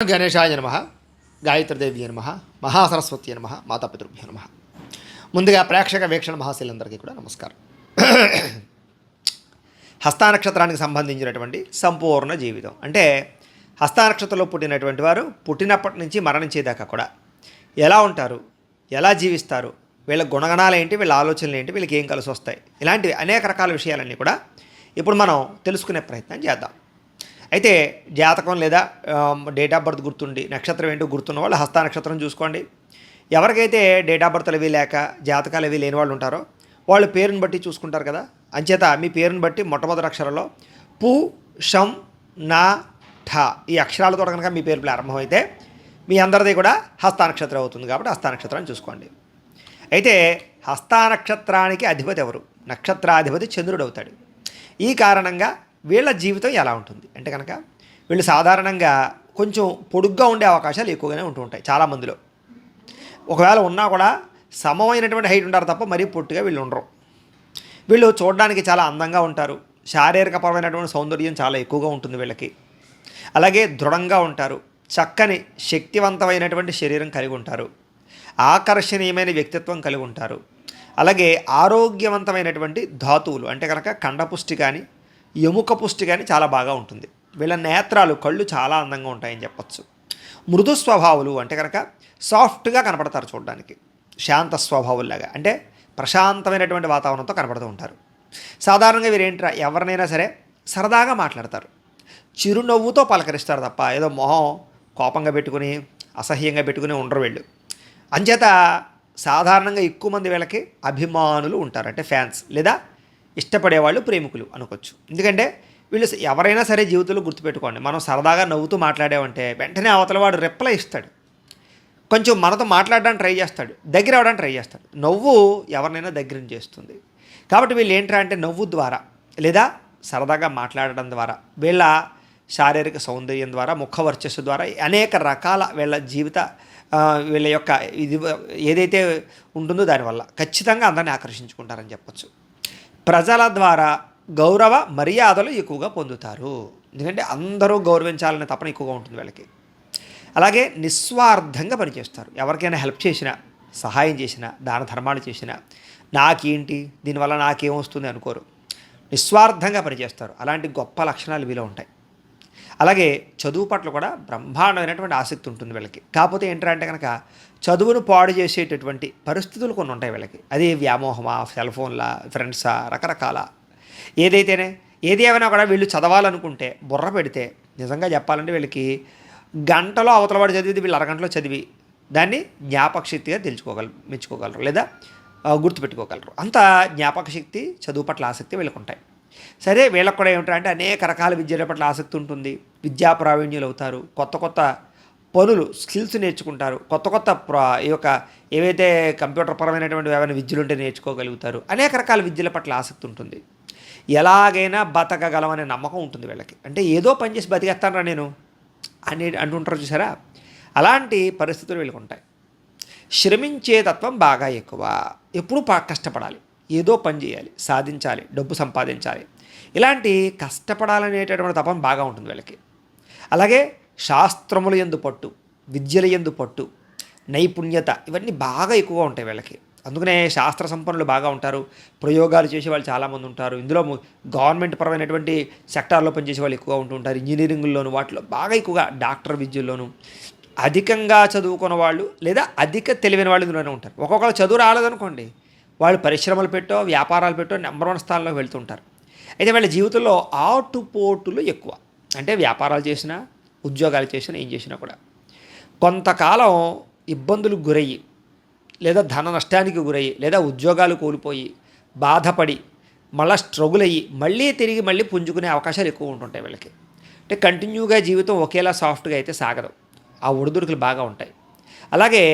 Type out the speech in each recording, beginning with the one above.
గణేశాయ నమ గాయత్రిదేవి నమ మహాసరస్వతి నమ మాతాపితృభ్య నమ. ముందుగా ప్రేక్షక వీక్షణ మహాశీలందరికీ కూడా నమస్కారం. హస్తానక్షత్రానికి సంబంధించినటువంటి సంపూర్ణ జీవితం. అంటే హస్తానక్షత్రంలో పుట్టినటువంటి వారు పుట్టినప్పటి నుంచి మరణించేదాకా కూడా ఎలా ఉంటారు? ఎలా జీవిస్తారు? వీళ్ళ గుణగణాలు ఏంటి? వీళ్ళ ఆలోచనలు ఏంటి? వీళ్ళకి ఏం కలిసి వస్తాయి? ఇలాంటివి అనేక రకాల విషయాలన్నీ కూడా ఇప్పుడు మనం తెలుసుకునే ప్రయత్నం చేద్దాం. అయితే జాతకం లేదా డేట్ ఆఫ్ బర్త్ గుర్తుండి నక్షత్రం ఏంటో గుర్తున్న వాళ్ళు హస్త నక్షత్రం చూసుకోండి. ఎవరికైతే డేట్ ఆఫ్ బర్త్లు అవి లేక జాతకాలు అవి లేని వాళ్ళు ఉంటారో వాళ్ళు పేరుని బట్టి చూసుకుంటారు కదా. అంచేత మీ పేరుని బట్టి మొట్టమొదటి అక్షరంలో పు షం నా ఠ ఈ అక్షరాలతో కనుక మీ పేరు ప్రారంభమైతే మీ అందరిది కూడా హస్త నక్షత్రం అవుతుంది కాబట్టి హస్త నక్షత్రం చూసుకోండి. అయితే హస్త నక్షత్రానికి అధిపతి ఎవరు? నక్షత్రాధిపతి చంద్రుడు అవుతాడు. ఈ కారణంగా వీళ్ళ జీవితం ఎలా ఉంటుంది? అంటే కనుక వీళ్ళు సాధారణంగా కొంచెం పొడుగ్గా ఉండే అవకాశాలు ఎక్కువగానే ఉంటూ ఉంటాయి చాలామందిలో ఒకవేళ ఉన్నా కూడా సమమైనటువంటి హైట్ ఉంటారు తప్ప మరీ పొట్టుగా వీళ్ళు ఉండరు. వీళ్ళు చూడడానికి చాలా అందంగా ఉంటారు. శారీరకపరమైనటువంటి సౌందర్యం చాలా ఎక్కువగా ఉంటుంది వీళ్ళకి. అలాగే దృఢంగా ఉంటారు. చక్కని శక్తివంతమైనటువంటి శరీరం కలిగి ఉంటారు. ఆకర్షణీయమైన వ్యక్తిత్వం కలిగి ఉంటారు. అలాగే ఆరోగ్యవంతమైనటువంటి ధాతువులు అంటే కనుక కండపుష్టి కానీ ఎముక పుష్టి కానీ చాలా బాగా ఉంటుంది. వీళ్ళ నేత్రాలు కళ్ళు చాలా అందంగా ఉంటాయని చెప్పచ్చు. మృదు స్వభావులు అంటే కనుక సాఫ్ట్గా కనపడతారు చూడడానికి. శాంత స్వభావుల్లాగా అంటే ప్రశాంతమైనటువంటి వాతావరణంతో కనపడుతూ ఉంటారు. సాధారణంగా వీరేంట్రా ఎవరినైనా సరే సరదాగా మాట్లాడతారు. చిరునవ్వుతో పలకరిస్తారు తప్ప ఏదో మొహం కోపంగా పెట్టుకుని అసహ్యంగా పెట్టుకుని ఉండరు వీళ్ళు. అంచేత సాధారణంగా ఎక్కువ మంది వీళ్ళకి అభిమానులు ఉంటారు అంటే ఫ్యాన్స్. లేదా ఇష్టపడేవాళ్ళు ప్రేమికులు అనుకోవచ్చు. ఎందుకంటే వీళ్ళు ఎవరైనా సరే జీవితంలో గుర్తుపెట్టుకోండి. మనం సరదాగా నవ్వుతూ మాట్లాడామంటే వెంటనే అవతల వాడు రిప్లై ఇస్తాడు. కొంచెం మనతో మాట్లాడడానికి ట్రై చేస్తాడు. దగ్గర అవ్వడానికి ట్రై చేస్తాడు. నవ్వు ఎవరినైనా దగ్గర చేస్తుంది. కాబట్టి వీళ్ళు ఏంట్రా అంటే నవ్వు ద్వారా లేదా సరదాగా మాట్లాడడం ద్వారా వీళ్ళ శారీరక సౌందర్యం ద్వారా ముఖ వర్చస్సు ద్వారా అనేక రకాల వీళ్ళ జీవిత వీళ్ళ యొక్క ఇది ఏదైతే ఉంటుందో దానివల్ల ఖచ్చితంగా అందరిని ఆకర్షించుకుంటారని చెప్పొచ్చు. ప్రజల ద్వారా గౌరవ మర్యాదలు ఎక్కువగా పొందుతారు. ఎందుకంటే అందరూ గౌరవించాలనే తపన ఎక్కువగా ఉంటుంది వీళ్ళకి. అలాగే నిస్వార్థంగా పనిచేస్తారు. ఎవరికైనా హెల్ప్ చేసినా సహాయం చేసినా దాన ధర్మాలు చేసినా నాకేంటి దీనివల్ల నాకేం వస్తుంది అనుకోరు. నిస్వార్థంగా పనిచేస్తారు. అలాంటి గొప్ప లక్షణాలు వీలో ఉంటాయి. అలాగే చదువు పట్ల కూడా బ్రహ్మాండమైనటువంటి ఆసక్తి ఉంటుంది వీళ్ళకి. కాకపోతే ఏంటంటే కనుక చదువును పాడు చేసేటటువంటి పరిస్థితులు కొన్ని ఉంటాయి వీళ్ళకి. అదే వ్యామోహమా సెల్ ఫోన్లా ఫ్రెండ్సా రకరకాల. ఏదైతేనే ఏది ఏమైనా కూడా వీళ్ళు చదవాలనుకుంటే బుర్ర పెడితే నిజంగా చెప్పాలంటే వీళ్ళకి గంటలో అవతల వాడు వీళ్ళు అరగంటలో చదివి దాన్ని జ్ఞాపక శక్తిగా తెలుసుకోగలరు మెచ్చుకోగలరు లేదా గుర్తుపెట్టుకోగలరు. అంత జ్ఞాపక శక్తి చదువు పట్ల ఆసక్తి వీళ్ళకు ఉంటాయి. సరే వీళ్ళకు కూడా ఏమిటంటే అనేక రకాల విద్యల పట్ల ఆసక్తి ఉంటుంది. విద్యా ప్రావీణ్యులు అవుతారు కొత్త కొత్త పనులు స్కిల్స్ నేర్చుకుంటారు. కొత్త కొత్త ప్రా ఈ యొక్క ఏవైతే కంప్యూటర్ పరమైనటువంటి ఏమైనా విద్యలు ఉంటే నేర్చుకోగలుగుతారు. అనేక రకాల విద్యల పట్ల ఆసక్తి ఉంటుంది. ఎలాగైనా బతకగలమనే నమ్మకం ఉంటుంది వీళ్ళకి. అంటే ఏదో పని చేసి బతికేస్తానరా నేను అని అంటుంటారు చూసారా? అలాంటి పరిస్థితులు వీళ్ళకి ఉంటాయి. శ్రమించే తత్వం బాగా ఎక్కువ. ఎప్పుడూ పా కష్టపడాలి. ఏదో పని చేయాలి. సాధించాలి. డబ్బు సంపాదించాలి. ఇలాంటి కష్టపడాలనేటటువంటి తపం బాగా ఉంటుంది వీళ్ళకి. అలాగే శాస్త్రముల ఎందు పట్టు విద్యల ఎందు పట్టు నైపుణ్యత ఇవన్నీ బాగా ఎక్కువగా ఉంటాయి వీళ్ళకి. అందుకనే శాస్త్ర సంపన్నులు బాగా ఉంటారు. ప్రయోగాలు చేసే వాళ్ళు చాలామంది ఉంటారు. ఇందులో గవర్నమెంట్ పరమైనటువంటి సెక్టార్లో పనిచేసే వాళ్ళు ఎక్కువగా ఉంటూ ఉంటారు. ఇంజనీరింగ్లోను వాటిలో బాగా ఎక్కువగా డాక్టర్ విద్యల్లోనూ అధికంగా చదువుకున్న వాళ్ళు లేదా అధిక తెలివైన వాళ్ళు ఇందులోనే ఉంటారు. ఒక్కొక్కరు చదువు రాలేదనుకోండి వాళ్ళు పరిశ్రమలు పెట్టో వ్యాపారాలు పెట్టో నెంబర్ వన్ స్థానంలో వెళ్తుంటారు అయితే వాళ్ళ జీవితంలో ఆటుపోటులు ఎక్కువ. అంటే వ్యాపారాలు చేసినా ఉద్యోగాలు చేసినా ఏం చేసినా కూడా. కొంతకాలం ఇబ్బందులకు గురయ్యి లేదా ధన నష్టానికి గురయ్యి లేదా ఉద్యోగాలు కోల్పోయి బాధపడి మళ్ళీ స్ట్రగుల్ అయ్యి మళ్ళీ తిరిగి మళ్ళీ పుంజుకునే అవకాశాలు ఎక్కువ ఉంటుంటాయి వీళ్ళకి. అంటే కంటిన్యూగా జీవితం ఒకేలా సాఫ్ట్గా అయితే సాగదు. ఆ ఒడిదుడుకులు బాగా ఉంటాయి. అలాగే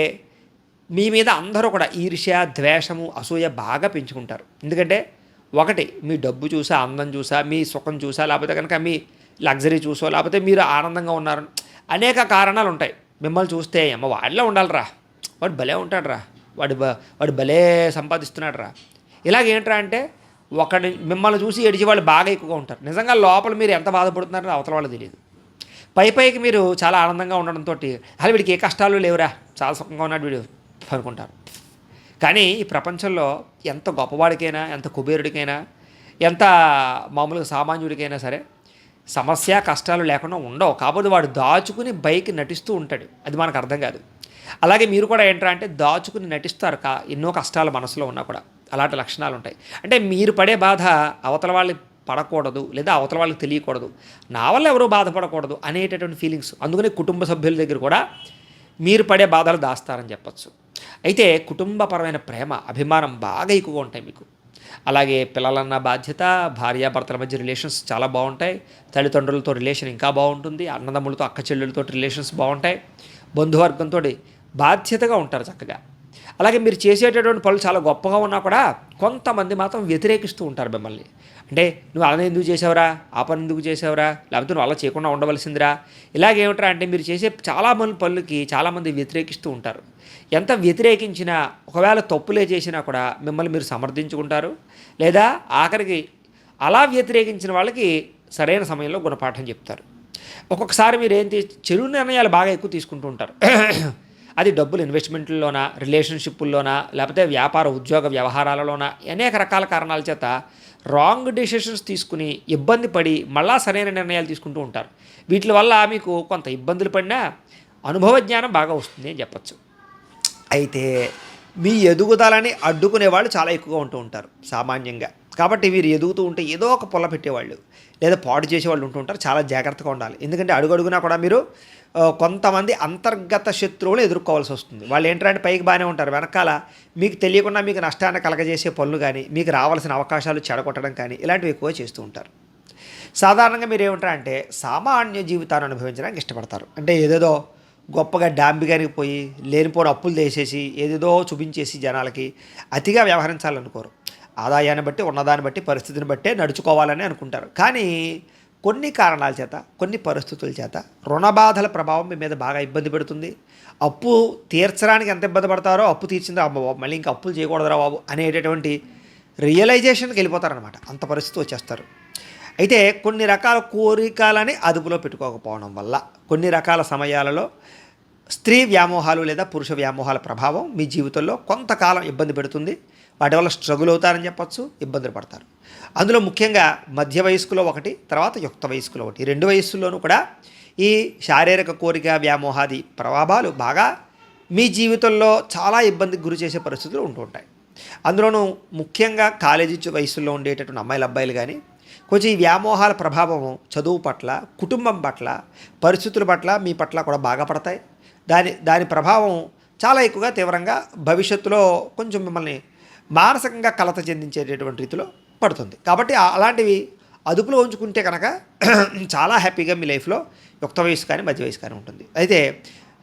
మీ మీద అందరూ కూడా ఈర్ష్య ద్వేషము అసూయ బాగా పెంచుకుంటారు. ఎందుకంటే ఒకటి మీ డబ్బు చూసా అందం చూసా మీ సుఖం చూసా లేకపోతే కనుక మీ లగ్జరీ చూసో లేకపోతే మీరు ఆనందంగా ఉన్నారు. అనేక కారణాలు ఉంటాయి. మిమ్మల్ని చూస్తే అమ్మ వాడిలో ఉండాలిరా. వాడు భలే ఉంటాడురా. వాడు బ- వాడు భలే సంపాదిస్తున్నాడు రా ఇలాగేంట్రా అంటే ఒకటి మిమ్మల్ని చూసి ఏడిచి వాళ్ళు బాగా ఎక్కువగా ఉంటారు. నిజంగా లోపల మీరు ఎంత బాధపడుతున్నారో అవతల వాళ్ళు తెలియదు. పై పైకి మీరు చాలా ఆనందంగా ఉండడంతో అసలు వీడికి ఏ కష్టాలు లేవురా. చాలా సుఖంగా ఉన్నాడు వీడు. అనుకుంటారు. కానీ ఈ ప్రపంచంలో ఎంత గొప్పవాడికైనా ఎంత కుబేరుడికైనా ఎంత మామూలుగా సామాన్యుడికైనా సరే సమస్య కష్టాలు లేకుండా ఉండవు. కాకపోతే వాడు దాచుకుని బైక్ నటిస్తూ ఉంటాడు. అది మనకు అర్థం కాదు. అలాగే మీరు కూడా ఏంట్రా అంటే దాచుకుని నటిస్తారు. కా ఎన్నో కష్టాలు మనసులో ఉన్నా కూడా. అలాంటి లక్షణాలు ఉంటాయి. అంటే మీరు పడే బాధ అవతల వాళ్ళు పడకూడదు లేదా అవతల వాళ్ళకి తెలియకూడదు. నా వల్ల ఎవరూ బాధపడకూడదు అనేటటువంటి ఫీలింగ్స్ అందుకనే కుటుంబ సభ్యుల దగ్గర కూడా మీరు పడే బాధలు దాస్తారని చెప్పచ్చు. అయితే కుటుంబపరమైన ప్రేమ అభిమానం బాగా ఎక్కువగా ఉంటాయి మీకు. అలాగే పిల్లలన్న బాధ్యత భార్యాభర్తల మధ్య రిలేషన్స్ చాలా బాగుంటాయి. తల్లిదండ్రులతో రిలేషన్ ఇంకా బాగుంటుంది. అన్నదమ్ములతో అక్క చెల్లెలతో రిలేషన్స్ బాగుంటాయి. బంధువర్గంతో బాధ్యతగా ఉంటారు చక్కగా. అలాగే మీరు చేసేటటువంటి పనులు చాలా గొప్పగా ఉన్నా కూడా కొంతమంది మాత్రం వ్యతిరేకిస్తూ ఉంటారు మిమ్మల్ని. అంటే నువ్వు అలా ఎందుకు చేసావురా? ఆ పని ఎందుకు చేసావురా? లేకపోతే నువ్వు అలా చేయకుండా ఉండవలసిందిరా? ఇలాగేమిట్రా అంటే మీరు చేసే చాలా మంది పనులకి చాలామంది వ్యతిరేకిస్తూ ఉంటారు. ఎంత వ్యతిరేకించినా ఒకవేళ తప్పులే చేసినా కూడా మిమ్మల్ని మీరు సమర్థించుకుంటారు. లేదా ఆఖరికి అలా వ్యతిరేకించిన వాళ్ళకి సరైన సమయంలో గుణపాఠం చెప్తారు. ఒక్కొక్కసారి మీరు ఏంటి చెరువు నిర్ణయాలు బాగా ఎక్కువ తీసుకుంటూ ఉంటారు. అది డబ్బులు ఇన్వెస్ట్మెంట్లలోనా రిలేషన్షిప్పుల్లోనా లేకపోతే వ్యాపార ఉద్యోగ వ్యవహారాలలోనా అనేక రకాల కారణాల చేత రాంగ్ డెసిషన్స్ తీసుకుని ఇబ్బంది పడి మళ్ళా సరైన నిర్ణయాలు తీసుకుంటూ ఉంటారు. వీటి వల్ల మీకు కొంత ఇబ్బందులు పడినా అనుభవ జ్ఞానం బాగా వస్తుంది అని చెప్పచ్చు. అయితే మీ ఎదుగుదలని అడ్డుకునే వాళ్ళు చాలా ఎక్కువగా ఉంటూ ఉంటారు సామాన్యంగా. కాబట్టి వీరు ఎదుగుతూ ఉంటే ఏదో ఒక పొల్ల పెట్టేవాళ్ళు లేదా పాడు చేసేవాళ్ళు ఉంటూ ఉంటారు చాలా జాగ్రత్తగా ఉండాలి. ఎందుకంటే అడుగడుగునా కూడా మీరు కొంతమంది అంతర్గత శత్రువులు ఎదుర్కోవాల్సి వస్తుంది. వాళ్ళు ఏంటంటే పైకి బాగానే ఉంటారు. వెనకాల మీకు తెలియకుండా మీకు నష్టాన్ని కలగజేసే పనులు కానీ మీకు రావాల్సిన అవకాశాలు చెడగొట్టడం కానీ ఇలాంటివి ఎక్కువ చేస్తూ ఉంటారు. సాధారణంగా మీరు ఏమంటారంటే సామాన్య జీవితాన్ని అనుభవించడానికి ఇష్టపడతారు. అంటే ఏదేదో గొప్పగా డాంబిగానికి పోయి లేనిపోని అప్పులు చేసేసి ఏదేదో చూపించేసి జనాలకి అతిగా వ్యవహరించాలనుకోరు. ఆదాయాన్ని బట్టి ఉన్నదాన్ని బట్టి పరిస్థితిని బట్టే నడుచుకోవాలని అనుకుంటారు. కానీ కొన్ని కారణాల చేత కొన్ని పరిస్థితుల చేత రుణ బాధల ప్రభావం మీ మీద బాగా ఇబ్బంది పెడుతుంది. అప్పు తీర్చడానికి ఎంత ఇబ్బంది పడతారో అప్పు తీర్చిందా అమ్మ బాబు మళ్ళీ ఇంకా అప్పులు చేయకూడదురా బాబు అనేటటువంటి రియలైజేషన్కి వెళ్ళిపోతారనమాట అంత పరిస్థితి వచ్చేస్తారు. అయితే కొన్ని రకాల కోరికలని అదుపులో పెట్టుకోకపోవడం వల్ల కొన్ని రకాల సమయాలలో స్త్రీ వ్యామోహాలు లేదా పురుష వ్యామోహాల ప్రభావం మీ జీవితంలో కొంతకాలం ఇబ్బంది పెడుతుంది. వాటి వల్ల స్ట్రగుల్ అవుతారని చెప్పచ్చు ఇబ్బందులు పడతారు. అందులో ముఖ్యంగా మధ్య వయస్కులో ఒకటి తర్వాత యుక్త వయస్కులో ఒకటి. రెండు వయస్సుల్లోనూ కూడా ఈ శారీరక కోరిక వ్యామోహాది ప్రభావాలు బాగా మీ జీవితంలో చాలా ఇబ్బందికి గురి చేసే పరిస్థితులు ఉంటూ ఉంటాయి. అందులోనూ ముఖ్యంగా కాలేజీ వయసులో ఉండేటటువంటి అమ్మాయిల అబ్బాయిలు కానీ కొంచెం ఈ వ్యామోహాల ప్రభావం చదువు పట్ల కుటుంబం పట్ల పరిస్థితుల పట్ల మీ పట్ల కూడా బాగా పడతాయి. దాని దాని ప్రభావం చాలా ఎక్కువగా తీవ్రంగా భవిష్యత్తులో కొంచెం మిమ్మల్ని మానసికంగా కలత చెందించేటటువంటి రీతిలో పడుతుంది. కాబట్టి అలాంటివి అదుపులో ఉంచుకుంటే కనుక చాలా హ్యాపీగా మీ లైఫ్లో యుక్త వయసు కానీ మధ్య వయసు కానీ ఉంటుంది. అయితే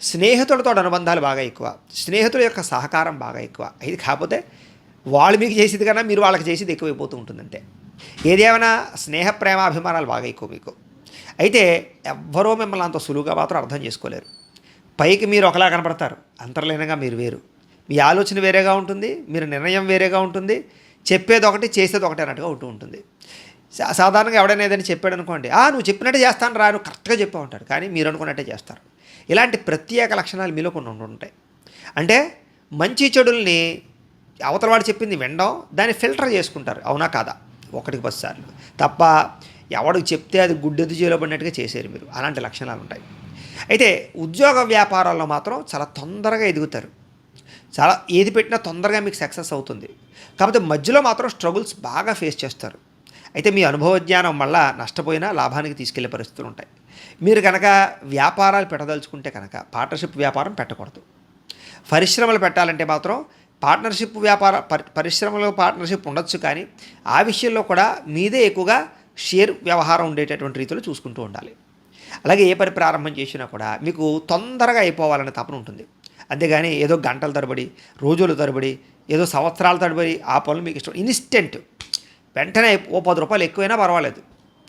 స్నేహితులతో అనుబంధాలు బాగా ఎక్కువ. స్నేహితుల యొక్క సహకారం బాగా ఎక్కువ. ఇది కాకపోతే వాళ్ళు మీకు చేసేది కన్నా మీరు వాళ్ళకి చేసేది ఎక్కువైపోతూ ఉంటుంది అంతే ఏదేమైనా స్నేహ ప్రేమ అభిమానాలు బాగా ఎక్కువ మీకు. అయితే ఎవ్వరూ మిమ్మల్ని అంత సులువుగా మాత్రం అర్థం చేసుకోలేరు. పైకి మీరు ఒకలా కనపడతారు. అంతర్లీనంగా మీరు వేరు. మీ ఆలోచన వేరేగా ఉంటుంది మీరు నిర్ణయం వేరేగా ఉంటుంది చెప్పేది ఒకటి చేసేది ఒకటి అన్నట్టుగా ఉంటూ ఉంటుంది. సా- సాధారణంగా ఎవడైనా ఏదైనా చెప్పాడు అనుకోండి ఆ నువ్వు చెప్పినట్టే చేస్తాను రా నువ్వు కరెక్ట్గా చెప్పా ఉంటాడు. కానీ మీరు అనుకున్నట్టే చేస్తారు. ఇలాంటి ప్రత్యేక లక్షణాలు మీలో కొన్ని ఉంటుంటాయి అంటే మంచి చెడుల్ని అవతల వాడు చెప్పింది వినడం దాన్ని ఫిల్టర్ చేసుకుంటారు. అవునా కాదా? ఒకటికి పది సార్లు. తప్ప ఎవడికి చెప్తే అది గుడ్డెద్దు చేయబడినట్టుగా చేశారు మీరు. అలాంటి లక్షణాలు ఉంటాయి. అయితే ఉద్యోగ వ్యాపారాల్లో మాత్రం చాలా తొందరగా ఎదుగుతారు. చాలా ఏది పెట్టినా తొందరగా మీకు సక్సెస్ అవుతుంది. కాకపోతే మధ్యలో మాత్రం స్ట్రగుల్స్ బాగా ఫేస్ చేస్తారు. అయితే మీ అనుభవ జ్ఞానం మళ్ళా నష్టపోయినా లాభానికి తీసుకెళ్ళే పరిస్థితులు ఉంటాయి. మీరు కనుక వ్యాపారాలు పెట్టదలుచుకుంటే కనుక పార్ట్నర్షిప్ వ్యాపారం పెట్టకూడదు. పరిశ్రమలు పెట్టాలంటే మాత్రం పార్ట్నర్షిప్ వ్యాపార పరిశ్రమలో పార్ట్నర్షిప్ ఉండొచ్చు కానీ ఆ విషయంలో కూడా మీదే ఎక్కువగా షేర్ వ్యవహారం ఉండేటటువంటి రీతిలో చూసుకుంటూ ఉండాలి. అలాగే ఏ పని ప్రారంభం చేసినా కూడా మీకు తొందరగా అయిపోవాలనే తపన ఉంటుంది. అంతేగాని ఏదో గంటల తరబడి రోజుల తరబడి ఏదో సంవత్సరాల తరబడి ఆ పనులు మీకు ఇష్టం. ఇన్స్టెంట్ వెంటనే ఓ పది రూపాయలు ఎక్కువైనా పర్వాలేదు.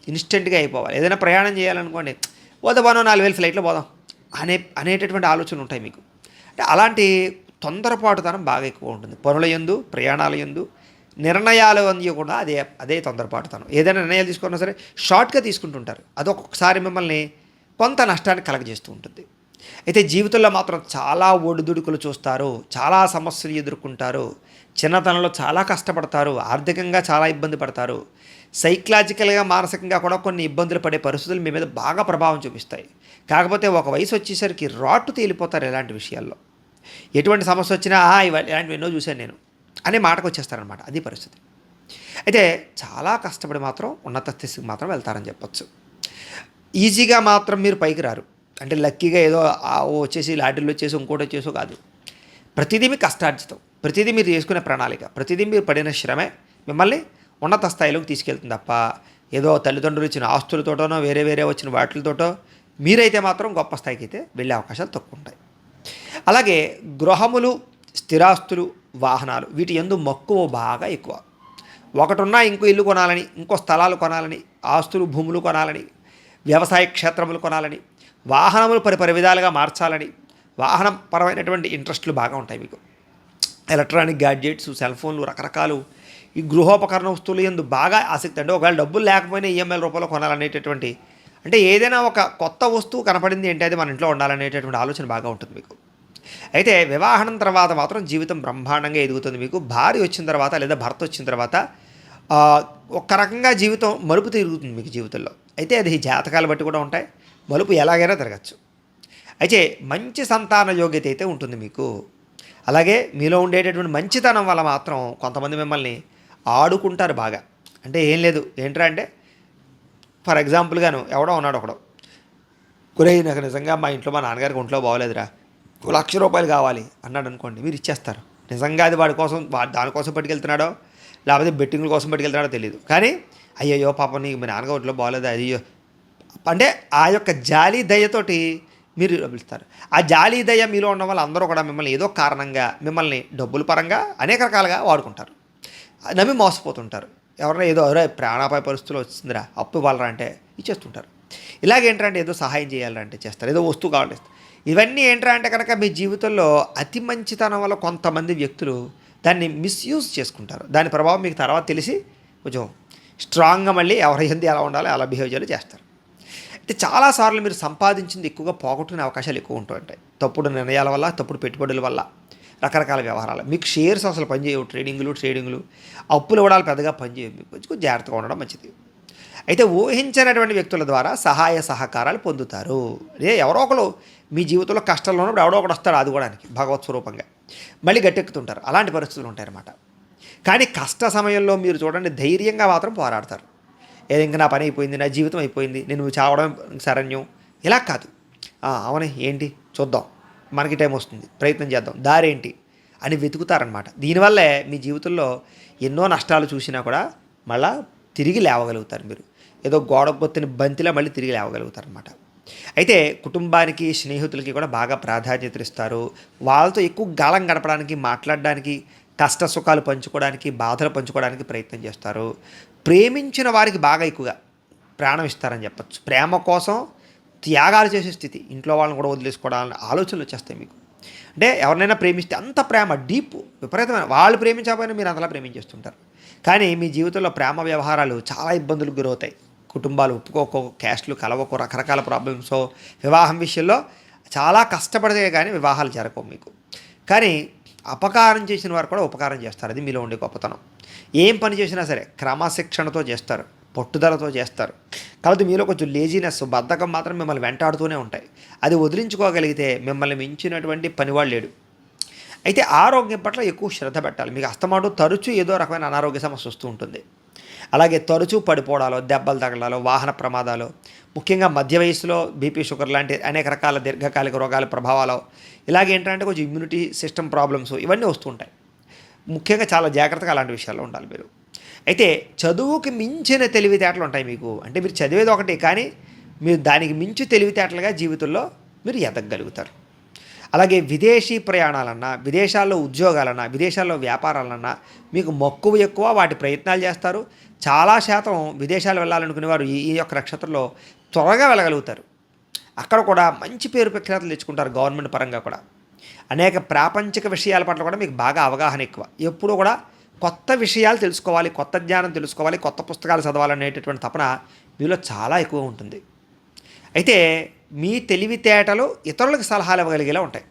ఇన్స్టెంట్గా అయిపోవాలి. ఏదైనా ప్రయాణం చేయాలనుకోండి పోతే పోను నాలుగు వేలు ఫ్లైట్లో పోదాం అనే అనేటటువంటి ఆలోచనలు ఉంటాయి మీకు. అంటే అలాంటి తొందరపాటుతనం బాగా ఎక్కువ ఉంటుంది. పనుల ఎందు ప్రయాణాల ఎందు నిర్ణయాలు అంది కూడా అదే అదే తొందరపాటుతనం. ఏదైనా నిర్ణయాలు తీసుకున్నా సరే షార్ట్గా తీసుకుంటుంటారు. అది ఒక్కొక్కసారి మిమ్మల్ని కొంత నష్టాన్ని కలగజేస్తూ ఉంటుంది. అయితే జీవితంలో మాత్రం చాలా ఒడిదుడుకులు చూస్తారు చాలా సమస్యలు ఎదుర్కొంటారు చిన్నతనంలో చాలా కష్టపడతారు ఆర్థికంగా చాలా ఇబ్బంది పడతారు. సైకలాజికల్గా మానసికంగా కూడా కొన్ని ఇబ్బందులు పడే పరిస్థితులు మీ మీద బాగా ప్రభావం చూపిస్తాయి. కాకపోతే ఒక వయసు వచ్చేసరికి రాటు తేలిపోతారు ఇలాంటి విషయాల్లో. ఎటువంటి సమస్య వచ్చినా "ఆ, ఇలాంటివి ఎన్నో చూశాను నేను అనే మాటకు వచ్చేస్తారనమాట అది పరిస్థితి. అయితే చాలా కష్టపడి మాత్రం ఉన్నత స్థితికి మాత్రం వెళ్తారని చెప్పొచ్చు. ఈజీగా మాత్రం మీరు పైకి రారు. అంటే లక్కీగా ఏదో ఆ ఓ వచ్చేసి లాటరీలు వచ్చేసి ఇంకోటి వచ్చేసో కాదు. ప్రతిదీ మీకు కష్టార్జితం. ప్రతిదీ మీరు చేసుకునే ప్రణాళిక. ప్రతిదీ మీరు పడిన శ్రమే మిమ్మల్ని ఉన్నత స్థాయిలోకి తీసుకెళ్తుంది తప్ప ఏదో తల్లిదండ్రులు ఇచ్చిన ఆస్తులతోటోనో వేరే వేరే వచ్చిన వాటిలతోటో మీరైతే మాత్రం గొప్ప స్థాయికి అయితే వెళ్ళే అవకాశాలు తక్కువ ఉంటాయి. అలాగే గృహములు స్థిరాస్తులు వాహనాలు వీటి ఎందు మక్కువ బాగా ఎక్కువ. ఒకటున్నా ఇంకో ఇల్లు కొనాలని ఇంకో స్థలాలు కొనాలని ఆస్తులు భూములు కొనాలని వ్యవసాయ క్షేత్రములు కొనాలని వాహనములు పరిపరి విధాలుగా మార్చాలని వాహనం పరమైనటువంటి ఇంట్రెస్ట్లు బాగా ఉంటాయి మీకు. ఎలక్ట్రానిక్ గ్యాడ్జెట్స్ సెల్ ఫోన్లు రకరకాలు ఈ గృహోపకరణ వస్తువులు ఎందు బాగా ఆసక్తి అంటే ఒకవేళ డబ్బులు లేకపోయినా ఈఎంఐల రూపంలో కొనాలనేటటువంటి అంటే ఏదైనా ఒక కొత్త వస్తువు కనపడింది ఏంటి అది మన ఇంట్లో ఉండాలనేటటువంటి ఆలోచన బాగా ఉంటుంది మీకు. అయితే వివాహం తర్వాత మాత్రం జీవితం బ్రహ్మాండంగా ఎదుగుతుంది మీకు. భార్య వచ్చిన తర్వాత లేదా భర్త వచ్చిన తర్వాత ఒక రకంగా జీవితం మరుపు తిరుగుతుంది మీకు జీవితంలో. అయితే అది జాతకాలు బట్టి కూడా ఉంటాయి. మలుపు ఎలాగైనా తిరగచ్చు. అయితే మంచి సంతాన యోగ్యత అయితే ఉంటుంది మీకు. అలాగే మీలో ఉండేటటువంటి మంచితనం వల్ల మాత్రం కొంతమంది మిమ్మల్ని ఆడుకుంటారు బాగా. అంటే ఏం లేదు ఏంట్రా అంటే ఫర్ ఎగ్జాంపుల్గాను ఎవడో ఉన్నాడు ఒకడు. కురే నాకు నిజంగా మా ఇంట్లో మా నాన్నగారికి ఒంట్లో బాగోలేదురా. లక్ష రూపాయలు కావాలి అన్నాడు అనుకోండి మీరు ఇచ్చేస్తారు. నిజంగా అది వాడి కోసం దానికోసం పట్టుకెళ్తున్నాడో లేకపోతే బెట్టింగ్ల కోసం పట్టుకెళ్తున్నాడో తెలియదు కానీ అయ్యయ్యో పాప నీకు మీ నాన్నగారు ఒంట్లో బాగోలేదు అయ్యో అంటే ఆ యొక్క జాలి దయతోటి మీరు పిలుస్తారు ఆ జాలి దయ మీలో ఉన్న వాళ్ళు అందరూ కూడా మిమ్మల్ని ఏదో కారణంగా మిమ్మల్ని డబ్బుల పరంగా అనేక రకాలుగా వాడుకుంటారు. నమ్మి మోసపోతుంటారు. ఎవరైనా ఏదో ఎవరో ప్రాణాపాయ పరిస్థితులు వచ్చిందిరా అప్పు ఇవ్వాలరా అంటే ఇచ్చేస్తుంటారు. ఇలాగేంటంటే ఏదో సహాయం చేయాలంటే అంటే చేస్తారు. ఏదో వస్తువు కావాలి ఇవన్నీ ఏంట్రా అంటే కనుక మీ జీవితంలో అతి మంచితనం వల్ల కొంతమంది వ్యక్తులు దాన్ని మిస్యూజ్ చేసుకుంటారు. దాని ప్రభావం మీకు తర్వాత తెలిసి కొంచెం స్ట్రాంగ్గా మళ్ళీ ఎవరి ఎందు ఎలా ఉండాలో అలా బిహేవ్ చేయాలి చేస్తారు. అయితే చాలాసార్లు మీరు సంపాదించింది ఎక్కువగా పోగొట్టుకునే అవకాశాలు ఎక్కువ ఉంటూ ఉంటాయి. తప్పుడు నిర్ణయాల వల్ల తప్పుడు పెట్టుబడుల వల్ల రకరకాల వ్యవహారాలు. మీకు షేర్స్ అసలు పనిచేయవు ట్రేడింగ్లు ట్రేడింగ్లు. అప్పులు ఇవ్వడాలు పెద్దగా పనిచేయవు. మీకు కొంచెం జాగ్రత్తగా ఉండడం మంచిది. అయితే ఊహించినటువంటి వ్యక్తుల ద్వారా సహాయ సహకారాలు పొందుతారు. అదే ఎవరో ఒకరు మీ జీవితంలో కష్టాల్లో ఉన్నప్పుడు ఎవడో ఒకడు వస్తాడు ఆదుకోవడానికి భగవత్ స్వరూపంగా. మళ్ళీ గట్టెక్కుతుంటారు. అలాంటి పరిస్థితులు ఉంటాయన్నమాట. కానీ కష్ట సమయంలో మీరు చూడండి ధైర్యంగా మాత్రం పోరాడతారు. ఏది ఇంకా నా పని అయిపోయింది నా జీవితం అయిపోయింది నేను చావడం శరణ్యం. ఇలా కాదు. అవునే ఏంటి? చూద్దాం. మనకి టైం వస్తుంది. ప్రయత్నం చేద్దాం. దారేంటి? అని వెతుకుతారనమాట దీనివల్లే మీ జీవితంలో ఎన్నో నష్టాలు చూసినా కూడా మళ్ళా తిరిగి లేవగలుగుతారు మీరు. ఏదో గోడ పొత్తిన బంతిలా మళ్ళీ తిరిగి లేవగలుగుతారనమాట అయితే కుటుంబానికి స్నేహితులకి కూడా బాగా ప్రాధాన్యత ఇస్తారు వాళ్ళతో ఎక్కువ గాలం గడపడానికి మాట్లాడడానికి కష్ట సుఖాలు పంచుకోవడానికి బాధలు పంచుకోవడానికి ప్రయత్నం చేస్తారు. ప్రేమించిన వారికి బాగా ఎక్కువగా ప్రాణం ఇస్తారని చెప్పచ్చు. ప్రేమ కోసం త్యాగాలు చేసే స్థితి ఇంట్లో వాళ్ళని కూడా వదిలేసుకోవడాలని ఆలోచనలు వచ్చేస్తాయి మీకు. అంటే ఎవరినైనా ప్రేమిస్తే అంత ప్రేమ డీప్ విపరీతమైన వాళ్ళు ప్రేమించకపోయినా మీరు అంతలా ప్రేమించేస్తుంటారు. కానీ మీ జీవితంలో ప్రేమ వ్యవహారాలు చాలా ఇబ్బందులకు గురవుతాయి. కుటుంబాలు ఒప్పుకోకో క్యాస్ట్లు కలవకో రకరకాల ప్రాబ్లమ్స్ వివాహం విషయంలో చాలా కష్టపడితే కానీ వివాహాలు జరగవు మీకు. కానీ అపకారం చేసిన వారు కూడా ఉపకారం చేస్తారు. అది మీలో ఉండే గొప్పతనం. ఏం పని చేసినా సరే క్రమశిక్షణతో చేస్తారు. పట్టుదలతో చేస్తారు. కాబట్టి మీలో కొంచెం లేజినెస్ బద్ధకం మాత్రం మిమ్మల్ని వెంటాడుతూనే ఉంటాయి. అది వదిలించుకోగలిగితే మిమ్మల్ని మించినటువంటి పనివాళ్ళు లేడు. అయితే ఆరోగ్యం పట్ల ఎక్కువ శ్రద్ధ పెట్టాలి. మీకు అస్తమాటు తరచూ ఏదో రకమైన అనారోగ్య సమస్య వస్తూ ఉంటుంది. అలాగే తరచూ పడిపోవడాలు దెబ్బలు తగలాలు వాహన ప్రమాదాలు ముఖ్యంగా మధ్య వయసులో బీపీ షుగర్ లాంటి అనేక రకాల దీర్ఘకాలిక రోగాల ప్రభావాలు. ఇలాగే ఏంటంటే కొంచెం ఇమ్యూనిటీ సిస్టమ్ ప్రాబ్లమ్స్ ఇవన్నీ వస్తుంటాయి ముఖ్యంగా చాలా జాగ్రత్తగా అలాంటి విషయాల్లో ఉండాలి మీరు. అయితే చదువుకి మించిన తెలివితేటలు ఉంటాయి మీకు. అంటే మీరు చదివేది ఒకటి కానీ మీరు దానికి మించి తెలివితేటలుగా జీవితంలో మీరు ఎదగగలుగుతారు. అలాగే విదేశీ ప్రయాణాలన్నా విదేశాల్లో ఉద్యోగాలన్నా విదేశాల్లో వ్యాపారాలన్నా మీకు మక్కువ ఎక్కువ వాటి ప్రయత్నాలు చేస్తారు. చాలా శాతం విదేశాలు వెళ్ళాలనుకునే వారు ఈ యొక్క నక్షత్రంలో త్వరగా వెళ్ళగలుగుతారు. అక్కడ కూడా మంచి పేరు ప్రఖ్యాతులు తెచ్చుకుంటారు గవర్నమెంట్ పరంగా కూడా. అనేక ప్రాపంచిక విషయాల పట్ల కూడా మీకు బాగా అవగాహన ఎక్కువ. ఎప్పుడూ కూడా కొత్త విషయాలు తెలుసుకోవాలి కొత్త జ్ఞానం తెలుసుకోవాలి కొత్త పుస్తకాలు చదవాలనేటటువంటి తపన మీలో చాలా ఎక్కువ ఉంటుంది. అయితే మీ తెలివితేటలు ఇతరులకు సలహాలు ఇవ్వగలిగేలా ఉంటాయి.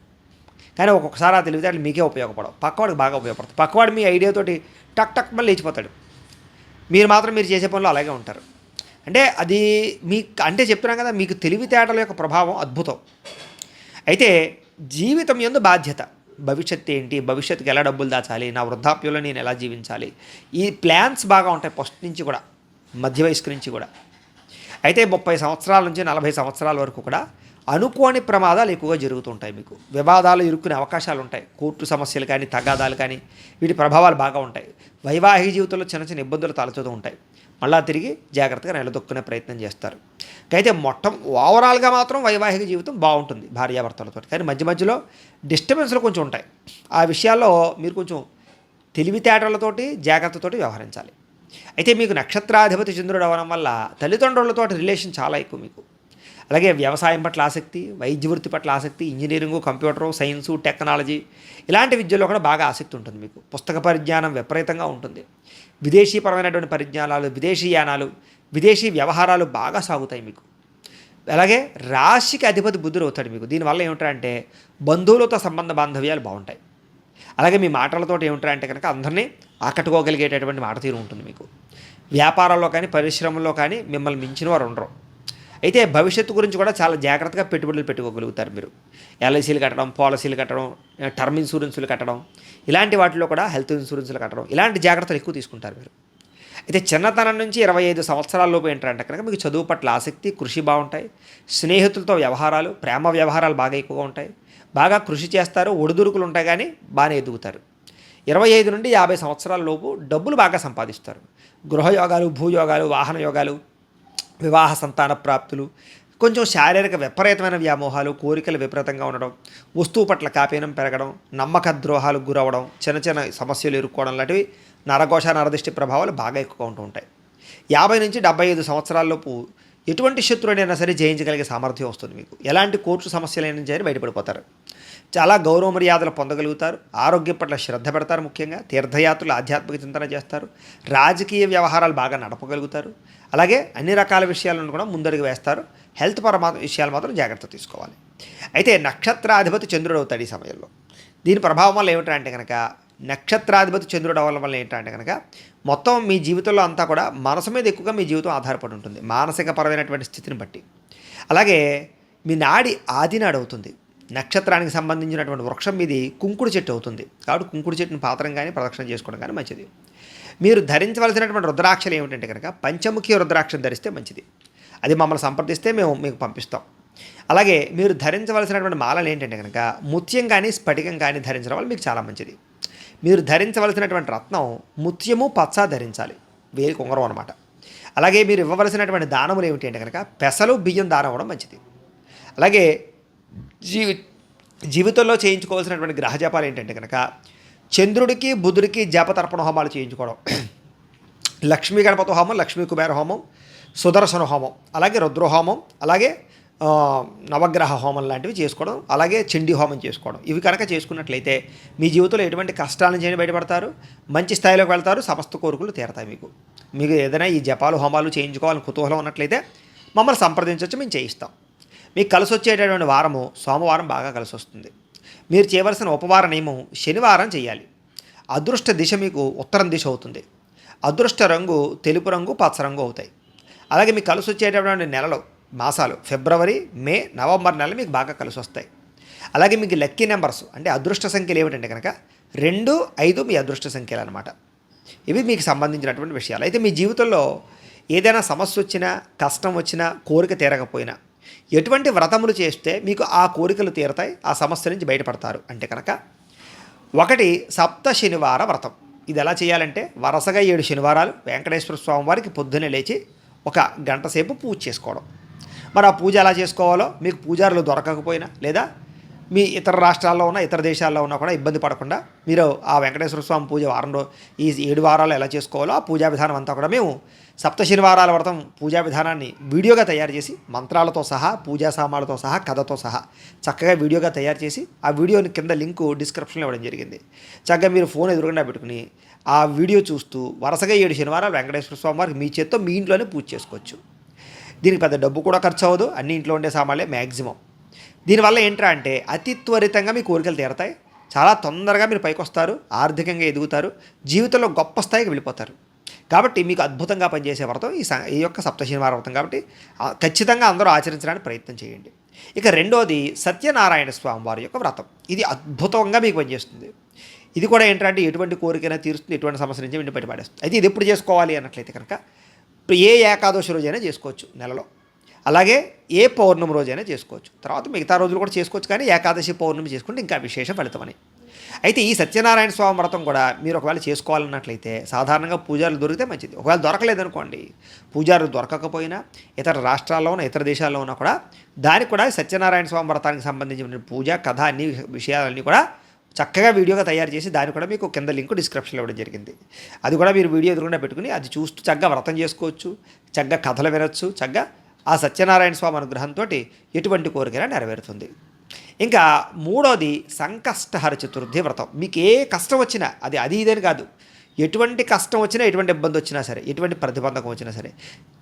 కానీ ఒక్కొక్కసారి ఆ తెలివితేటలు మీకే ఉపయోగపడవు. పక్కవాడికి బాగా ఉపయోగపడతాయి. పక్కవాడు మీ ఐడియాతోటి టక్ టక్ మళ్ళీ లేచిపోతాడు. మీరు మాత్రం మీరు చేసే పనులు అలాగే ఉంటారు. అంటే అది మీ అంటే చెప్తున్నాం కదా మీకు తెలివితేటల యొక్క ప్రభావం అద్భుతం. అయితే జీవితం ఎందు బాధ్యత. భవిష్యత్తు ఏంటి? భవిష్యత్తుకి ఎలా డబ్బులు దాచాలి? నా వృద్ధాప్యంలో నేను ఎలా జీవించాలి? ఈ ప్లాన్స్ బాగా ఉంటాయి ఫస్ట్ నుంచి కూడా మధ్య వయస్కు నుంచి కూడా. అయితే ముప్పై సంవత్సరాల నుంచి నలభై సంవత్సరాల వరకు కూడా అనుకోని ప్రమాదాలు ఎక్కువగా జరుగుతుంటాయి మీకు. వివాదాలు ఇరుక్కునే అవకాశాలు ఉంటాయి. కోర్టు సమస్యలు కానీ తగాదాలు కానీ వీటి ప్రభావాలు బాగా ఉంటాయి. వైవాహిక జీవితంలో చిన్న చిన్న ఇబ్బందులు తలచుతూ ఉంటాయి. మళ్ళా తిరిగి జాగ్రత్తగా నిలదొక్కునే ప్రయత్నం చేస్తారు. అయితే మొట్టం ఓవరాల్గా మాత్రం వైవాహిక జీవితం బాగుంటుంది భార్యాభర్తలతో కానీ మధ్య మధ్యలో డిస్టర్బెన్స్లు కొంచెం ఉంటాయి. ఆ విషయాల్లో మీరు కొంచెం తెలివితేటలతోటి జాగ్రత్తతోటి వ్యవహరించాలి. అయితే మీకు నక్షత్రాధిపతి చంద్రుడు అవ్వడం వల్ల తల్లిదండ్రులతో రిలేషన్ చాలా ఎక్కువ మీకు. అలాగే వ్యవసాయం పట్ల ఆసక్తి వైద్య వృత్తి పట్ల ఆసక్తి ఇంజనీరింగు కంప్యూటరు సైన్సు టెక్నాలజీ ఇలాంటి విద్యలో కూడా బాగా ఆసక్తి ఉంటుంది మీకు. పుస్తక పరిజ్ఞానం విపరీతంగా ఉంటుంది. విదేశీపరమైనటువంటి పరిజ్ఞానాలు విదేశీ యానాలు విదేశీ వ్యవహారాలు బాగా సాగుతాయి మీకు. అలాగే రాశికి అధిపతి బుద్ధుడు అవుతాడు మీకు. దీనివల్ల ఏమిటంటే బంధువులతో సంబంధ బాంధవ్యాలు బాగుంటాయి. అలాగే మీ మాటలతో ఏమిటంటే కనుక అందరినీ ఆకట్టుకోగలిగేటటువంటి మాట తీరు ఉంటుంది మీకు. వ్యాపారాల్లో కానీ పరిశ్రమల్లో కానీ మిమ్మల్ని మించిన వారు ఉండరు. అయితే భవిష్యత్తు గురించి కూడా చాలా జాగ్రత్తగా పెట్టుబడులు పెట్టుకోగలుగుతారు మీరు. ఎల్ఐసీలు కట్టడం పాలసీలు కట్టడం టర్మ్ ఇన్సూరెన్సులు కట్టడం ఇలాంటి వాటిలో కూడా హెల్త్ ఇన్సూరెన్సులు కట్టడం ఇలాంటి జాగ్రత్తలు ఎక్కువ తీసుకుంటారు మీరు. అయితే చిన్నతనం నుంచి ఇరవై ఐదు సంవత్సరాల్లోపు ఏంటంటే కనుక మీకు చదువు పట్ల ఆసక్తి కృషి బాగుంటాయి. స్నేహితులతో వ్యవహారాలు ప్రేమ వ్యవహారాలు బాగా ఎక్కువగా ఉంటాయి. బాగా కృషి చేస్తారు ఒడిదుడుకులు ఉంటాయి కానీ బాగానే ఎదుగుతారు. ఇరవై ఐదు నుండి యాభై సంవత్సరాల లోపు డబ్బులు బాగా సంపాదిస్తారు. గృహయోగాలు భూయోగాలు వాహన యోగాలు వివాహ సంతాన ప్రాప్తులు కొంచెం శారీరక విపరీతమైన వ్యామోహాలు కోరికలు విపరీతంగా ఉండడం వస్తువు పట్ల కాపీనం పెరగడం నమ్మక ద్రోహాలకు గురవడం చిన్న చిన్న సమస్యలు ఎదుర్కోవడం లాంటివి నరఘోష నరదృష్టి ప్రభావాలు బాగా ఎక్కువగా ఉంటూ ఉంటాయి. యాభై నుంచి డెబ్బై ఐదు సంవత్సరాలలోపు ఎటువంటి శత్రువునైనా సరే జయించగలిగే సామర్థ్యం వస్తుంది మీకు. ఎలాంటి కోర్టు సమస్యలైనా సరే బయటపడిపోతారు. చాలా గౌరవ మర్యాదలు పొందగలుగుతారు. ఆరోగ్యం పట్ల శ్రద్ధ పెడతారు ముఖ్యంగా. తీర్థయాత్రలు ఆధ్యాత్మిక చింతన చేస్తారు. రాజకీయ వ్యవహారాలు బాగా నడపగలుగుతారు. అలాగే అన్ని రకాల విషయాలను కూడా ముందడుగు వేస్తారు. హెల్త్ పరమా విషయాలు మాత్రం జాగ్రత్త తీసుకోవాలి. అయితే నక్షత్రాధిపతి చంద్రుడు అవుతాడు ఈ సమయంలో. దీని ప్రభావం వల్ల ఏమిటంటే కనుక నక్షత్రాధిపతి చంద్రుడు అవ్వడం వల్ల ఏంటంటే కనుక మొత్తం మీ జీవితంలో అంతా కూడా మనసు మీద ఎక్కువగా మీ జీవితం ఆధారపడి ఉంటుంది. మానసిక పరమైనటువంటి స్థితిని బట్టి. అలాగే మీ నాడి ఆదినాడు అవుతుంది. నక్షత్రానికి సంబంధించినటువంటి వృక్షం మీది కుంకుడు చెట్టు అవుతుంది. కాబట్టి కుంకుడు చెట్టుని పాత్రం కానీ ప్రదక్షిణ చేసుకోవడం కానీ మంచిది. మీరు ధరించవలసినటువంటి రుద్రాక్షలు ఏమిటంటే కనుక పంచముఖి రుద్రాక్షను ధరిస్తే మంచిది. అది మమ్మల్ని సంప్రదిస్తే మేము మీకు పంపిస్తాం. అలాగే మీరు ధరించవలసినటువంటి మాలలు ఏంటంటే కనుక ముత్యం కానీ స్ఫటికం కానీ ధరించడం వల్ల మీకు చాలా మంచిది. మీరు ధరించవలసినటువంటి రత్నం ముత్యము పచ్చ ధరించాలి. వేలి కుంగరం అనమాట అలాగే మీరు ఇవ్వవలసినటువంటి దానములు ఏమిటి అంటే కనుక పెసలు బియ్యం దానం అవ్వడం మంచిది. అలాగే జీవి జీవితంలో చేయించుకోవాల్సినటువంటి గ్రహ జపాలు ఏంటంటే కనుక చంద్రుడికి బుధుడికి జపతర్పణ హోమాలు చేయించుకోవడం. లక్ష్మీ గణపతి హోమం లక్ష్మీ కుబేర హోమం సుదర్శన హోమం అలాగే రుద్రహోమం అలాగే నవగ్రహ హోమం లాంటివి చేసుకోవడం అలాగే చండీ హోమం చేసుకోవడం. ఇవి కనుక చేసుకున్నట్లయితే మీ జీవితంలో ఎటువంటి కష్టాల నుంచి బయటపడతారు మంచి స్థాయిలోకి వెళ్తారు సమస్త కోరికలు తీరతాయి మీకు. మీకు ఏదైనా ఈ జపాలు హోమాలు చేయించుకోవాలని కుతూహలం ఉన్నట్లయితే మమ్మల్ని సంప్రదించవచ్చు మేము చేయిస్తాం. మీకు కలిసి వచ్చేటటువంటి వారము సోమవారం బాగా కలిసి వస్తుంది మీరు చేయవలసిన ఉపవార నియమం శనివారం చేయాలి. అదృష్ట దిశ మీకు ఉత్తరం దిశ అవుతుంది. అదృష్ట రంగు తెలుపు రంగు పచ్చ రంగు అవుతాయి. అలాగే మీకు కలిసి వచ్చేటటువంటి నెలలు మాసాలు ఫిబ్రవరి మే నవంబర్ నెలలు మీకు బాగా కలిసి వస్తాయి అలాగే మీకు లక్కీ నెంబర్స్ అంటే అదృష్ట సంఖ్యలు ఏమిటంటే కనుక రెండు ఐదు మీ అదృష్ట సంఖ్యలు అనమాట ఇవి మీకు సంబంధించినటువంటి విషయాలు. అయితే మీ జీవితంలో ఏదైనా సమస్య వచ్చినా కష్టం వచ్చినా కోరిక తీరకపోయినా ఎటువంటి వ్రతములు చేస్తే మీకు ఆ కోరికలు తీరతాయి ఆ సమస్య నుంచి బయటపడతారు. అంటే కనుక ఒకటి సప్త శనివార వ్రతం. ఇది ఎలా చేయాలంటే వరుసగా ఏడు శనివారాలు వెంకటేశ్వర స్వామి వారికి పొద్దున్నే లేచి ఒక గంట సేపు పూజ చేసుకోవడం. మరి ఆ పూజ ఎలా చేసుకోవాలో మీకు పూజారులు దొరకకపోయినా లేదా మీ ఇతర రాష్ట్రాల్లో ఉన్న ఇతర దేశాల్లో ఉన్నా కూడా ఇబ్బంది పడకుండా మీరు ఆ వెంకటేశ్వర స్వామి పూజ వారంలో ఈ ఏడు వారాలు ఎలా చేసుకోవాలో ఆ పూజా విధానం అంతా కూడా మేము సప్త శనివారాల వ్రతం పూజా విధానాన్ని వీడియోగా తయారు చేసి మంత్రాలతో సహా పూజా సామాన్లతో సహా కథతో సహా చక్కగా వీడియోగా తయారు చేసి ఆ వీడియోని కింద లింకు డిస్క్రిప్షన్లో ఇవ్వడం జరిగింది. చక్కగా మీరు ఫోన్ ఎదురుగుండా పెట్టుకుని ఆ వీడియో చూస్తూ వరుసగా ఏడు శనివారాలు వెంకటేశ్వర స్వామి వారికి మీ చేత్తో మీ ఇంట్లోనే పూజ చేసుకోవచ్చు. దీనికి పెద్ద డబ్బు కూడా ఖర్చు అవ్వదు. అన్ని ఇంట్లో ఉండే సామాన్లే మ్యాక్సిమం దీనివల్ల ఏంట్రా అంటే అతి త్వరితంగా మీ కోరికలు తీరతాయి. చాలా తొందరగా మీరు పైకి వస్తారు ఆర్థికంగా ఎదుగుతారు జీవితంలో గొప్ప స్థాయికి వెళ్ళిపోతారు. కాబట్టి మీకు అద్భుతంగా పనిచేసే వ్రతం ఈ స- ఈ యొక్క సప్తశనివారం వ్రతం కాబట్టి ఖచ్చితంగా అందరూ ఆచరించడానికి ప్రయత్నం చేయండి. ఇక రెండోది సత్యనారాయణ స్వామి వారి యొక్క వ్రతం. ఇది అద్భుతంగా మీకు పనిచేస్తుంది. ఇది కూడా ఏంటంటే ఎటువంటి కోరికైనా తీరుస్తుంది ఎటువంటి సమస్య నుంచి వెండి బయటపడేస్తుంది అయితే ఇది ఎప్పుడు చేసుకోవాలి అన్నట్లయితే కనుక ఏ ఏకాదశి రోజైనా చేసుకోవచ్చు నెలలో. అలాగే ఏ పౌర్ణమి రోజైనా చేసుకోవచ్చు. తర్వాత మిగతా రోజులు కూడా చేసుకోవచ్చు కానీ ఏకాదశి పౌర్ణమి చేసుకుంటే ఇంకా విశేష ఫలితమని అయితే ఈ సత్యనారాయణ స్వామి వ్రతం కూడా మీరు ఒకవేళ చేసుకోవాలన్నట్లయితే సాధారణంగా పూజారులు దొరికితే మంచిది. ఒకవేళ దొరకలేదనుకోండి పూజారులు దొరకకపోయినా ఇతర రాష్ట్రాల్లో ఉన్న ఇతర దేశాల్లో ఉన్నా కూడా దానికి కూడా సత్యనారాయణ స్వామి వ్రతానికి సంబంధించిన పూజ కథ అన్ని విషయాలన్నీ కూడా చక్కగా వీడియోగా తయారు చేసి దాన్ని కూడా మీకు కింద లింక్ డిస్క్రిప్షన్లో ఇవ్వడం జరిగింది. అది కూడా మీరు వీడియో ఎదురుకుండా పెట్టుకుని అది చూస్తూ చక్కగా వ్రతం చేసుకోవచ్చు చక్కగా కథలు వినొచ్చు చక్కగా ఆ సత్యనారాయణ స్వామి అనుగ్రహంతో ఎటువంటి కోరికైనా నెరవేరుతుంది. ఇంకా మూడోది సంకష్టహర చతుర్థి వ్రతం. మీకు ఏ కష్టం వచ్చినా అది అది ఇదేని కాదు. ఎటువంటి కష్టం వచ్చినా ఎటువంటి ఇబ్బంది వచ్చినా సరే ఎటువంటి ప్రతిబంధకం వచ్చినా సరే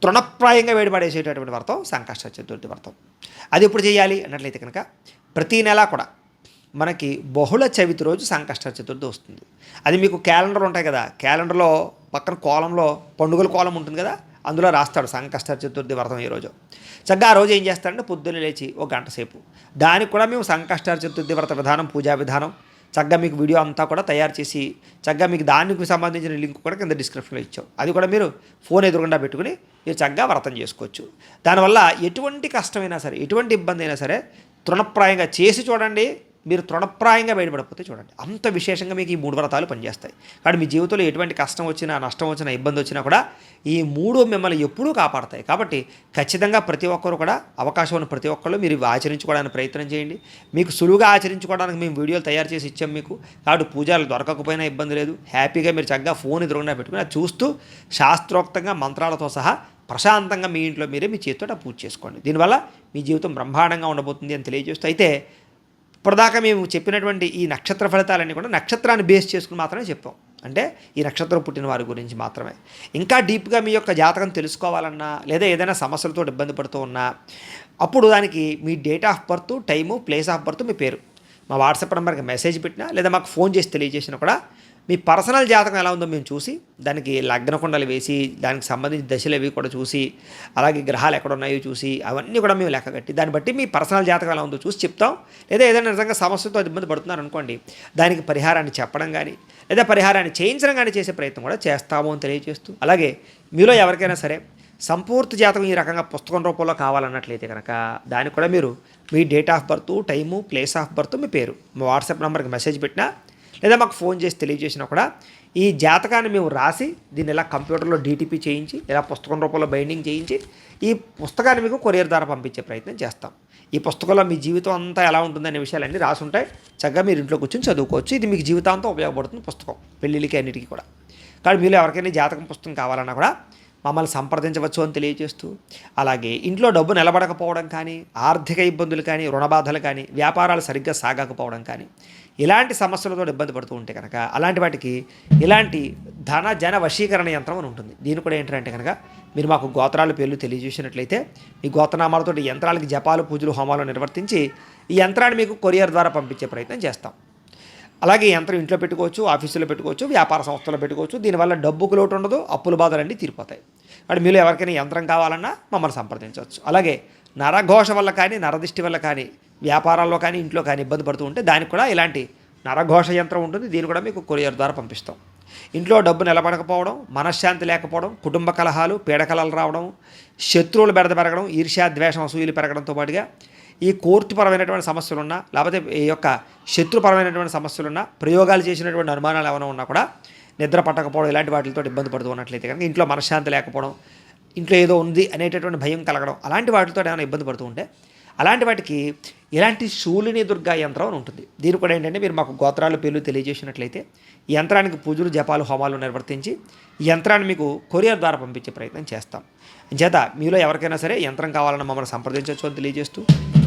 తృణప్రాయంగా వేడిపడేసేటటువంటి వ్రతం సంకష్ట చతుర్థి వ్రతం. అది ఎప్పుడు చేయాలి అన్నట్లయితే కనుక ప్రతి నెలా కూడా మనకి బహుళ చవితి రోజు సంకష్ట చతుర్థి వస్తుంది. అది మీకు క్యాలెండర్ ఉంటాయి కదా క్యాలెండర్లో పక్కన కోలంలో పండుగల కోలం ఉంటుంది కదా అందులో రాస్తాడు సంకష్ట చతుర్థి వ్రతం ఈరోజు చక్కగా ఆ రోజు ఏం చేస్తాడంటే పొద్దున్న లేచి ఒక గంట సేపు. దానికి కూడా మేము సంకష్ట చతుర్థి వ్రత విధానం పూజా విధానం చక్కగా మీకు వీడియో అంతా కూడా తయారు చేసి చక్కగా మీకు దానికి సంబంధించిన లింక్ కూడా కింద డిస్క్రిప్షన్లో ఇచ్చాం. అది కూడా మీరు ఫోన్ ఎదురుగుండా పెట్టుకుని మీరు చక్కగా వ్రతం చేసుకోవచ్చు. దానివల్ల ఎటువంటి కష్టమైనా సరే ఎటువంటి ఇబ్బంది అయినా సరే తృణప్రాయంగా చేసి చూడండి మీరు తృణప్రాయంగా బయటపడకపోతే చూడండి అంత విశేషంగా మీకు ఈ మూడు వ్రతాలు పనిచేస్తాయి. కాబట్టి మీ జీవితంలో ఎటువంటి కష్టం వచ్చినా నష్టం వచ్చినా ఇబ్బంది వచ్చినా కూడా ఈ మూడు మిమ్మల్ని ఎప్పుడూ కాపాడతాయి. కాబట్టి ఖచ్చితంగా ప్రతి ఒక్కరు కూడా అవకాశం ఉన్న ప్రతి ఒక్కరు మీరు ఆచరించుకోవడానికి ప్రయత్నం చేయండి. మీకు సులువుగా ఆచరించుకోవడానికి మేము వీడియోలు తయారు చేసి ఇచ్చాం మీకు. కాబట్టి పూజలు దొరకకపోయినా ఇబ్బంది లేదు. హ్యాపీగా మీరు చక్కగా ఫోన్ ఎదురుగుండా పెట్టుకుని అది చూస్తూ శాస్త్రోక్తంగా మంత్రాలతో సహా ప్రశాంతంగా మీ ఇంట్లో మీరే మీ చేతితో పూజ చేసుకోండి. దీనివల్ల మీ జీవితం బ్రహ్మాండంగా ఉండబోతుంది అని తెలియజేస్తూ అయితే ఇప్పటిదాకా మేము చెప్పినటువంటి ఈ నక్షత్ర ఫలితాలన్నీ కూడా నక్షత్రాన్ని బేస్ చేసుకుని మాత్రమే చెప్పాం అంటే ఈ నక్షత్రం పుట్టిన వారి గురించి మాత్రమే. ఇంకా డీప్గా మీ యొక్క జాతకం తెలుసుకోవాలన్నా లేదా ఏదైనా సమస్యలతో ఇబ్బంది పడుతూ ఉన్నా అప్పుడు దానికి మీ date of birth time place of birth మీ పేరు. మా వాట్సాప్ నెంబర్కి మెసేజ్ పెట్టినా లేదా మాకు ఫోన్ చేసి తెలియజేసినా కూడా మీ పర్సనల్ జాతకం ఎలా ఉందో మేము చూసి దానికి లగ్న కుండలు వేసి దానికి సంబంధించిన దశలు అవి కూడా చూసి అలాగే గ్రహాలు ఎక్కడ ఉన్నాయో చూసి అవన్నీ కూడా మేము లెక్క కట్టి దాన్ని బట్టి మీ పర్సనల్ జాతకం ఎలా ఉందో చూసి చెప్తాం. లేదా ఏదైనా నిజంగా సమస్యతో ఇబ్బంది పడుతున్నారు అనుకోండి దానికి పరిహారాన్ని చెప్పడం కానీ లేదా పరిహారాన్ని చేయించడం కానీ చేసే ప్రయత్నం కూడా చేస్తాము అని తెలియజేస్తూ అలాగే మీలో ఎవరికైనా సరే సంపూర్తి జాతకం ఈ రకంగా పుస్తకం రూపంలో కావాలన్నట్లయితే కనుక దానికి కూడా మీరు మీ date of birth time place of birth మీ పేరు మా వాట్సాప్ నెంబర్కి మెసేజ్ పెట్టినా లేదా మాకు ఫోన్ చేసి తెలియజేసినా కూడా ఈ జాతకాన్ని మేము రాసి దీన్ని ఇలా కంప్యూటర్లో డీటీపీ చేయించి ఇలా పుస్తకం రూపంలో బైండింగ్ చేయించి ఈ పుస్తకాన్ని మీకు కొరియర్ ద్వారా పంపించే ప్రయత్నం చేస్తాం. ఈ పుస్తకంలో మీ జీవితం అంతా ఎలా ఉంటుందనే విషయాలన్నీ రాసి ఉంటాయి. చక్కగా మీరు ఇంట్లో కూర్చొని చదువుకోవచ్చు. ఇది మీకు జీవితాంతం ఉపయోగపడుతుంది పుస్తకం పెళ్ళిళ్ళకి అన్నిటికీ కూడా. కానీ మీరు ఎవరికైనా జాతకం పుస్తకం కావాలన్నా కూడా మమ్మల్ని సంప్రదించవచ్చు అని తెలియజేస్తూ అలాగే ఇంట్లో డబ్బు నిలబడకపోవడం కానీ ఆర్థిక ఇబ్బందులు కానీ రుణబాధలు కానీ వ్యాపారాలు సరిగ్గా సాగకపోవడం కానీ ఇలాంటి సమస్యలతో ఇబ్బంది పడుతూ ఉంటే కనుక అలాంటి వాటికి ఇలాంటి ధన జన వశీకరణ యంత్రం అని ఉంటుంది. దీని కూడా ఏంటంటే కనుక మీరు మాకు గోత్రాల పేర్లు తెలియజేసినట్లయితే ఈ గోత్రనామాలతో యంత్రాలకి జపాలు పూజలు హోమాలు నిర్వర్తించి ఈ యంత్రాన్ని మీకు కొరియర్ ద్వారా పంపించే ప్రయత్నం చేస్తాం. అలాగే యంత్రం ఇంట్లో పెట్టుకోవచ్చు ఆఫీసులో పెట్టుకోవచ్చు వ్యాపార సంస్థలో పెట్టుకోవచ్చు. దీనివల్ల డబ్బుకు లోటు ఉండదు అప్పుల బాధలన్నీ తీరిపోతాయి. అంటే మీరు ఎవరికైనా యంత్రం కావాలన్నా మమ్మల్ని సంప్రదించవచ్చు. అలాగే నరఘోష వల్ల కానీ నరదిష్టి వల్ల కానీ వ్యాపారాల్లో కానీ ఇంట్లో కానీ ఇబ్బంది పడుతూ ఉంటే దానికి కూడా ఇలాంటి నరఘోష యంత్రం ఉంటుంది. దీన్ని కూడా మీకు కొరియర్ ద్వారా పంపిస్తాం. ఇంట్లో డబ్బు నిలబడకపోవడం మనశ్శాంతి లేకపోవడం కుటుంబ కలహాలు పీడకలలు రావడం శత్రువులు బెడద పెరగడం ఈర్ష్యా ద్వేషం అసూయలు పెరగడంతో పాటుగా ఈ కోర్టుపరమైనటువంటి సమస్యలున్నా లేకపోతే ఈ యొక్క శత్రుపరమైనటువంటి సమస్యలున్నా ప్రయోగాలు చేసినటువంటి అనుమానాలు ఏమైనా ఉన్నా కూడా నిద్ర పట్టకపోవడం ఇలాంటి వాటితో ఇబ్బంది పడుతూ ఉన్నట్లయితే కనుక ఇంట్లో మనశ్శాంతి లేకపోవడం ఇంట్లో ఏదో ఉంది అనేటటువంటి భయం కలగడం అలాంటి వాటితో ఏమైనా ఇబ్బంది పడుతూ ఉంటే అలాంటి వాటికి ఇలాంటి శూలిని దుర్గా యంత్రం అని ఉంటుంది. దీని కూడా ఏంటంటే మీరు మాకు గోత్రాలు పేర్లు తెలియజేసినట్లయితే యంత్రానికి పూజలు జపాలు హోమాలు నిర్వర్తించి యంత్రాన్ని మీకు కొరియర్ ద్వారా పంపించే ప్రయత్నం చేస్తాం. చేత మీలో ఎవరికైనా సరే యంత్రం కావాలని మమ్మల్ని సంప్రదించవచ్చు అని తెలియజేస్తూ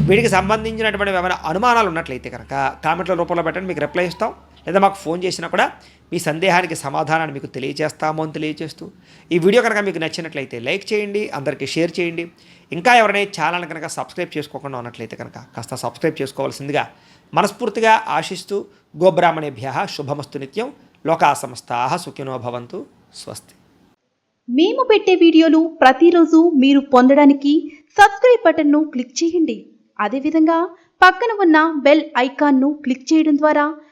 వీటికి సంబంధించినటువంటి ఏమైనా అనుమానాలు ఉన్నట్లయితే కనుక కామెంట్ల రూపంలో పెట్టండి మీకు రిప్లై ఇస్తాం. లేదా మాకు ఫోన్ చేసినా కూడా మీ సందేహానికి సమాధానాన్ని మీకు తెలియజేస్తాము అని తెలియజేస్తూ ఈ వీడియో కనుక మీకు నచ్చినట్లయితే లైక్ చేయండి అందరికీ షేర్ చేయండి. ఇంకా ఎవరైనా ఈ ఛానల్ కనుక సబ్స్క్రైబ్ చేసుకోకుండా ఉన్నట్లయితే కనుక కాస్త సబ్స్క్రైబ్ చేసుకోవాల్సిందిగా మనస్ఫూర్తిగా ఆశిస్తూ గోబ్రాహ్మణేభ్య శుభమస్తు నిత్యం. లోకా సమస్తా సుఖినో భవంతు. స్వస్తి. మేము పెట్టే వీడియోలు ప్రతిరోజు మీరు పొందడానికి సబ్స్క్రైబ్ బటన్ను క్లిక్ చేయండి. అదేవిధంగా పక్కన ఉన్న బెల్ ఐకాన్ను క్లిక్ చేయడం ద్వారా